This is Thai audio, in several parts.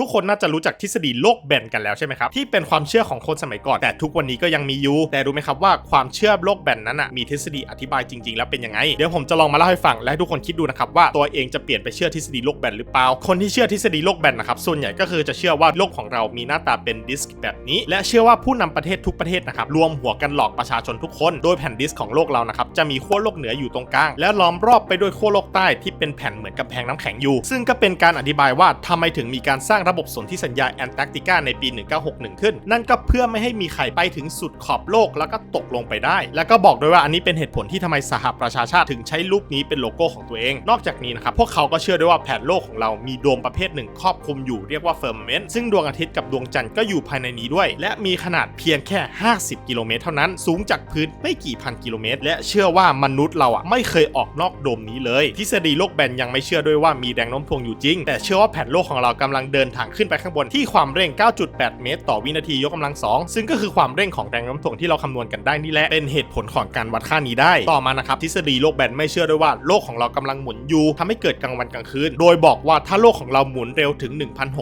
ทุกคนน่าจะรู้จักทฤษฎีโลกแบนกันแล้วใช่ไหมครับที่เป็นความเชื่อของคนสมัยก่อน แต่ทุกวันนี้ก็ยังมีอยู่แต่รู้ไหมครับว่าความเชื่อโลกแบนนั้นอะมีทฤษฎีอธิบายจริง ๆ แล้วเป็นยังไงเดี๋ยวผมจะลองมาเล่าให้ฟังและให้ทุกคนคิดดูนะครับว่าตัวเองจะเปลี่ยนไปเชื่อทฤษฎีโลกแบนหรือเปล่าคนที่เชื่อทฤษฎีโลกแบนนะครับส่วนใหญ่ก็คือจะเชื่อว่าโลกของเรามีหน้าตาเป็นดิสก์แบบนี้ และเชื่อว่าผู้นำประเทศทุกประเทศนะครับรวมหัวกันหลอกประชาชนทุกคน โดยแผ่นดิสก์ของโลกเรานะครับจะมีขั้วโลกเหนืออยู่ตรงกลาง และล้อมรอบไปด้วยขั้วโลกใต้ที่เป็นแผ่นเหมือนกับแพงน้ำแข็งอยู่ ซึ่งก็เป็นการอธิบายว่าทำไมถึงมีการสร้างระบบสนธิสัญญาแอนตาร์กติกาในปี 1961 ขึ้น นั่นก็เพื่อไม่ให้มีใครไปถึงสุดขอบโลกแล้วก็ตกลงไปได้ แล้วก็บอกด้วยว่าอันนี้เป็นเหตุผลที่ทำไมสหประชาชาติถึงใช้รูปนี้เป็นโลโก้ของตัวเอง นอกจากนี้นะครับพวกเขาก็เชื่อด้วยว่าแผ่นโลกของเรามีโดมประเภทหนึ่งครอบคลุมอยู่เรียกว่าเฟิร์มเมนต์ซึ่งดวงอาทิตย์กับดวงจันทร์ก็อยู่ภายในนี้ด้วย และมีขนาดเพียงแค่ 50 กิโลเมตรเท่านั้น สูงจากพื้นไม่กี่พันกิโลเมตร และเชื่อว่ามนุษย์เราอะไม่เคยออกนอกโดมนี้เลย ทฤษฎีโลกแบนยังไม่เชื่อด้วยว่ามีแรงโน้มถ่วงอยู่จริง แต่เชื่อว่าแผ่นโลกของเรากำลังเดินทางขึ้นไปข้างบนที่ความเร่ง 9.8 เมตร ต่อวินาทียกกำลัง 2 ซึ่งก็คือความเร่งของแรงโน้มถ่วงที่เราคำนวณกันได้นี่แหละเป็นเหตุผลของการวัดค่านี้ได้ ต่อมานะครับทฤษฎีโลกแบนไม่เชื่อด้วยว่าโลกของเรากำลังหมุนอยู่ทำให้เกิดกลางวันกลางคืน โดยบอกว่าถ้าโลกของเราหมุนเร็วถึง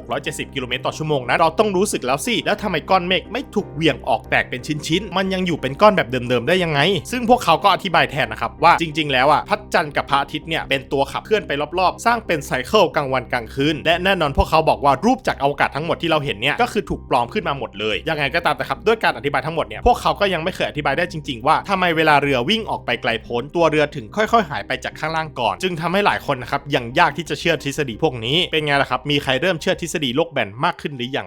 1,670 กิโลเมตรต่อชั่วโมงนะเราต้องรู้สึกแล้วสิแล้วทำไมก้อนเมฆไม่ถูกเหวี่ยงออกแตกเป็นชิ้นๆมันยังอยู่เป็นก้อนแบบเดิมๆได้ยังไง ซึ่งพวกเขาก็อธิบายแทนนะครับว่าจริง ๆ แล้วอะพระจันทร์กับพระอาทิตย์เนี่ยเป็นตัวขับเคลื่อนไปรอบๆ สร้างเป็นไซเคิลกลางวันกลางคืนและแน่นอนพวกเขาบอกว่ารูปจากอวกาศทั้งหมดที่เราเห็นเนี่ยก็คือถูกปลอมขึ้นมาหมดเลยยังไงก็ตามแต่ครับด้วยการอธิบายทั้งหมดเนี่ยพวกเขาก็ยังไม่เคยอธิบายได้จริงๆ ว่าทำไมเวลาเรือวิ่งออกไปไกลโพ้นตัวเรือถึงค่อยๆ หายไปจากข้างล่างก่อน จึงทำให้หลายคนนะครับยังยากที่จะเชื่อทฤษฎีพวกนี้เป็นไงล่ะครับมีใครเริ่มเชื่อทฤษฎีโลกแบนมากขึ้นหรือยัง